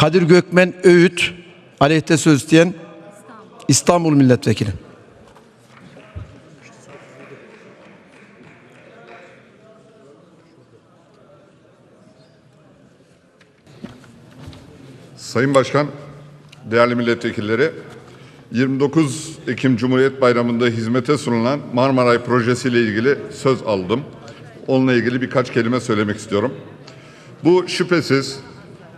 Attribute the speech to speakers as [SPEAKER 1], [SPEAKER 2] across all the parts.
[SPEAKER 1] Kadir Gökmen Öğüt aleyhte söz isteyen İstanbul Milletvekili.
[SPEAKER 2] Sayın Başkan, değerli milletvekilleri, 29 Ekim Cumhuriyet Bayramı'nda hizmete sunulan Marmaray Projesi ile ilgili söz aldım. Onunla ilgili birkaç kelime söylemek istiyorum. Bu şüphesiz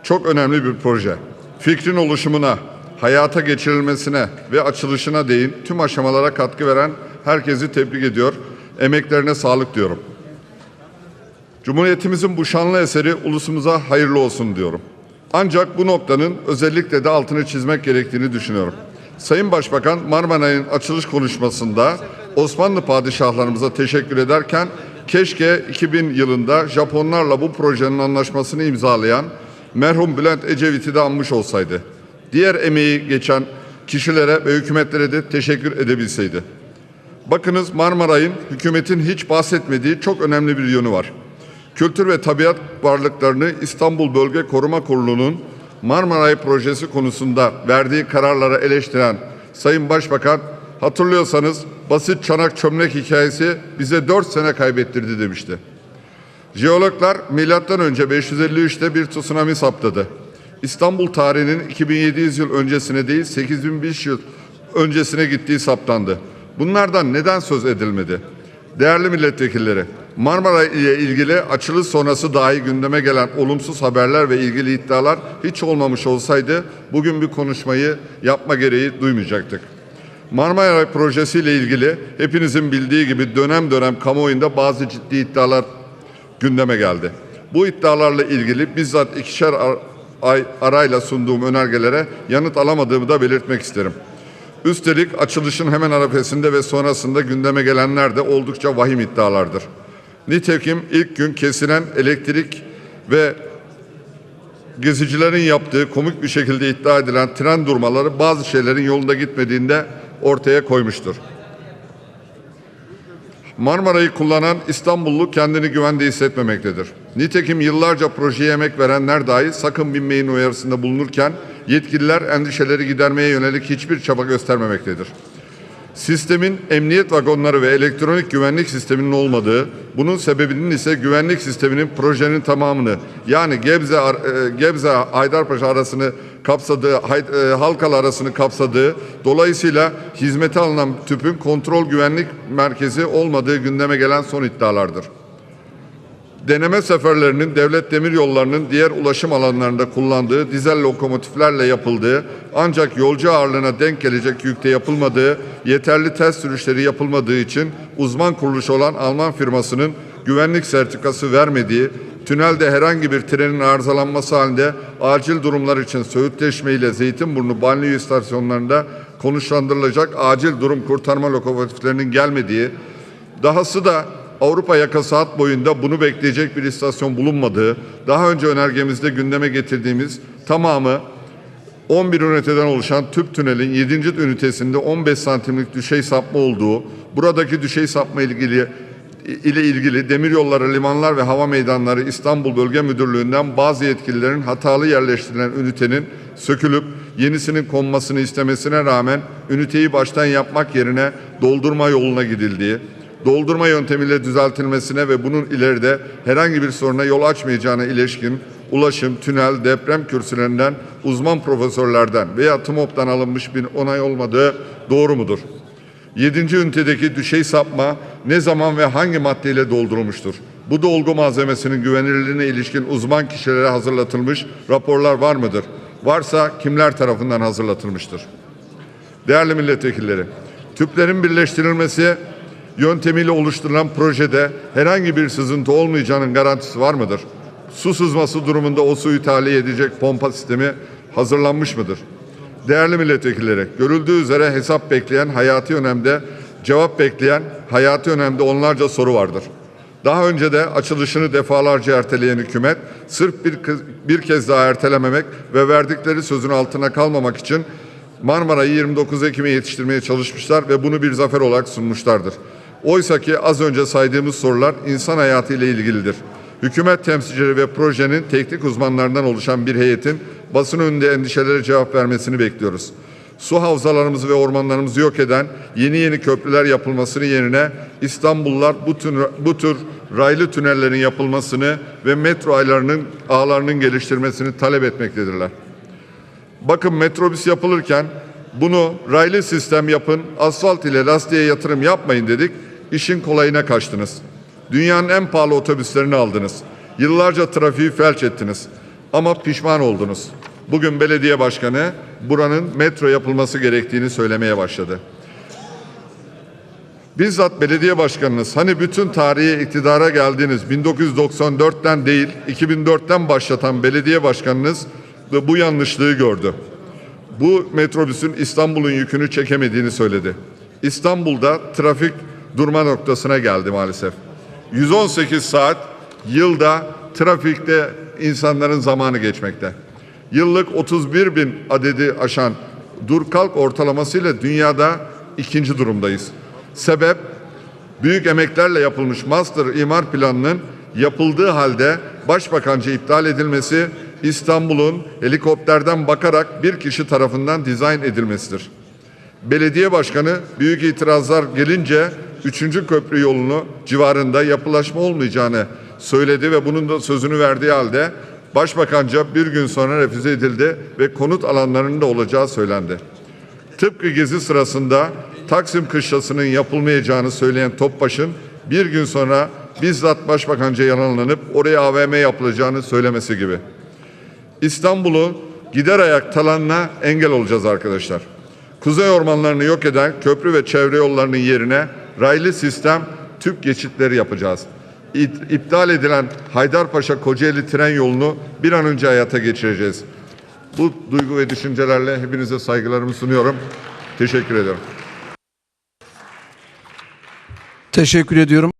[SPEAKER 2] çok önemli bir proje. Fikrin oluşumuna, hayata geçirilmesine ve açılışına değin tüm aşamalara katkı veren herkesi tebrik ediyor. Emeklerine sağlık diyorum. Cumhuriyetimizin bu şanlı eseri ulusumuza hayırlı olsun diyorum. Ancak bu noktanın özellikle de altını çizmek gerektiğini düşünüyorum. Sayın Başbakan Marmaray'ın açılış konuşmasında Osmanlı padişahlarımıza teşekkür ederken keşke 2000 yılında Japonlarla bu projenin anlaşmasını imzalayan merhum Bülent Ecevit'i de anmış olsaydı. Diğer emeği geçen kişilere ve hükümetlere de teşekkür edebilseydi. Bakınız Marmaray'ın hükümetin hiç bahsetmediği çok önemli bir yönü var. Kültür ve tabiat varlıklarını İstanbul Bölge Koruma Kurulu'nun Marmaray projesi konusunda verdiği kararlara eleştiren Sayın Başbakan hatırlıyorsanız basit çanak çömlek hikayesi bize 4 sene kaybettirdi demişti. Jeologlar milattan önce 553'te bir tsunami saptadı. İstanbul tarihinin 2700 yıl öncesine değil 8500 yıl öncesine gittiği saptandı. Bunlardan neden söz edilmedi? Değerli milletvekilleri, Marmara ile ilgili açılış sonrası dahi gündeme gelen olumsuz haberler ve ilgili iddialar hiç olmamış olsaydı bugün bir konuşmayı yapma gereği duymayacaktık. Marmara Projesi ile ilgili hepinizin bildiği gibi dönem dönem kamuoyunda bazı ciddi iddialar gündeme geldi. Bu iddialarla ilgili bizzat ikişer ay arayla sunduğum önergelere yanıt alamadığımı da belirtmek isterim. Üstelik açılışın hemen arifesinde ve sonrasında gündeme gelenler de oldukça vahim iddialardır. Nitekim ilk gün kesilen elektrik ve gezicilerin yaptığı komik bir şekilde iddia edilen tren durmaları bazı şeylerin yolunda gitmediğinde ortaya koymuştur. Marmara'yı kullanan İstanbullu kendini güvende hissetmemektedir. Nitekim yıllarca projeye emek verenler dahi sakın binmeyin uyarısında bulunurken yetkililer endişeleri gidermeye yönelik hiçbir çaba göstermemektedir. Sistemin emniyet vagonları ve elektronik güvenlik sisteminin olmadığı, bunun sebebinin ise güvenlik sisteminin projenin tamamını yani Gebze e, Gebze Haydarpaşa arasını kapsadığı, e, Halkalı arasını kapsadığı, dolayısıyla hizmete alınan tüpün kontrol güvenlik merkezi olmadığı gündeme gelen son iddialardır. Deneme seferlerinin devlet demir yollarının diğer ulaşım alanlarında kullandığı dizel lokomotiflerle yapıldığı ancak yolcu ağırlığına denk gelecek yükte yapılmadığı, yeterli test sürüşleri yapılmadığı için uzman kuruluş olan Alman firmasının güvenlik sertifikası vermediği, tünelde herhangi bir trenin arızalanması halinde acil durumlar için Söğütleşme ile Zeytinburnu banliyö istasyonlarında konuşlandırılacak acil durum kurtarma lokomotiflerinin gelmediği, Dahası da Avrupa yakası hat boyunda bunu bekleyecek bir istasyon bulunmadığı, daha önce önergemizde gündeme getirdiğimiz tamamı 11 üniteden oluşan tüp tünelin 7. ünitesinde 15 santimlik düşey sapma olduğu, buradaki düşey sapma ilgili ile ilgili demiryolları, limanlar ve hava meydanları İstanbul Bölge Müdürlüğü'nden bazı yetkililerin hatalı yerleştirilen ünitenin sökülüp yenisinin konmasını istemesine rağmen üniteyi baştan yapmak yerine doldurma yoluna gidildiği, doldurma yöntemiyle düzeltilmesine ve bunun ileride herhangi bir soruna yol açmayacağına ilişkin ulaşım, tünel, deprem kürsülerinden uzman profesörlerden veya TMOP'tan alınmış bir onay olmadığı doğru mudur? 7. ünitedeki düşey sapma ne zaman ve hangi maddeyle doldurulmuştur? Bu dolgu malzemesinin güvenilirliğine ilişkin uzman kişilere hazırlatılmış raporlar var mıdır? Varsa kimler tarafından hazırlatılmıştır? Değerli milletvekilleri, tüplerin birleştirilmesi yöntemiyle oluşturulan projede herhangi bir sızıntı olmayacağının garantisi var mıdır? Su sızması durumunda o suyu tahliye edecek pompa sistemi hazırlanmış mıdır? Değerli milletvekilleri, görüldüğü üzere hesap bekleyen hayati önemde, cevap bekleyen hayati önemde onlarca soru vardır. Daha önce de açılışını defalarca erteleyen hükümet sırf bir, bir kez daha ertelememek ve verdikleri sözün altına kalmamak için Marmara'yı 29 Ekim'e yetiştirmeye çalışmışlar ve bunu bir zafer olarak sunmuşlardır. Oysa ki az önce saydığımız sorular insan hayatı ile ilgilidir. Hükümet temsilcileri ve projenin teknik uzmanlarından oluşan bir heyetin basın önünde endişelere cevap vermesini bekliyoruz. Su havzalarımızı ve ormanlarımızı yok eden yeni yeni köprüler yapılmasının yerine İstanbullular bu tür, bu tür raylı tünellerin yapılmasını ve metro aylarının ağlarının geliştirmesini talep etmektedirler. Bakın metrobüs yapılırken bunu raylı sistem yapın, asfalt ile lastiğe yatırım yapmayın dedik. İşin kolayına kaçtınız. Dünyanın en pahalı otobüslerini aldınız. Yıllarca trafiği felç ettiniz. Ama pişman oldunuz. Bugün belediye başkanı buranın metro yapılması gerektiğini söylemeye başladı. Bizzat belediye başkanınız hani bütün tarihi iktidara geldiğiniz 1994'ten değil 2004'ten başlatan belediye başkanınız bu yanlışlığı gördü. Bu metrobüsün İstanbul'un yükünü çekemediğini söyledi. İstanbul'da trafik durma noktasına geldi maalesef. 118 saat yılda trafikte insanların zamanı geçmekte. Yıllık 31 bin adedi aşan dur kalk ortalamasıyla dünyada ikinci durumdayız. Sebep büyük emeklerle yapılmış master imar planının yapıldığı halde başbakanca iptal edilmesi İstanbul'un helikopterden bakarak bir kişi tarafından dizayn edilmesidir. Belediye başkanı büyük itirazlar gelince 3. köprü yolunu civarında yapılaşma olmayacağını söyledi ve bunun da sözünü verdiği halde başbakanca bir gün sonra refüze edildi ve konut alanlarının da olacağı söylendi. Tıpkı gezi sırasında Taksim kışlasının yapılmayacağını söyleyen Topbaş'ın bir gün sonra bizzat başbakanca yalanlanıp oraya AVM yapılacağını söylemesi gibi. İstanbul'u gider ayak talanına engel olacağız arkadaşlar. Kuzey ormanlarını yok eden köprü ve çevre yollarının yerine raylı sistem tüp geçitleri yapacağız. İp- İptal edilen Haydarpaşa Kocaeli tren yolunu bir an önce hayata geçireceğiz. Bu duygu ve düşüncelerle hepinize saygılarımı sunuyorum. Teşekkür ediyorum.
[SPEAKER 1] Teşekkür ediyorum.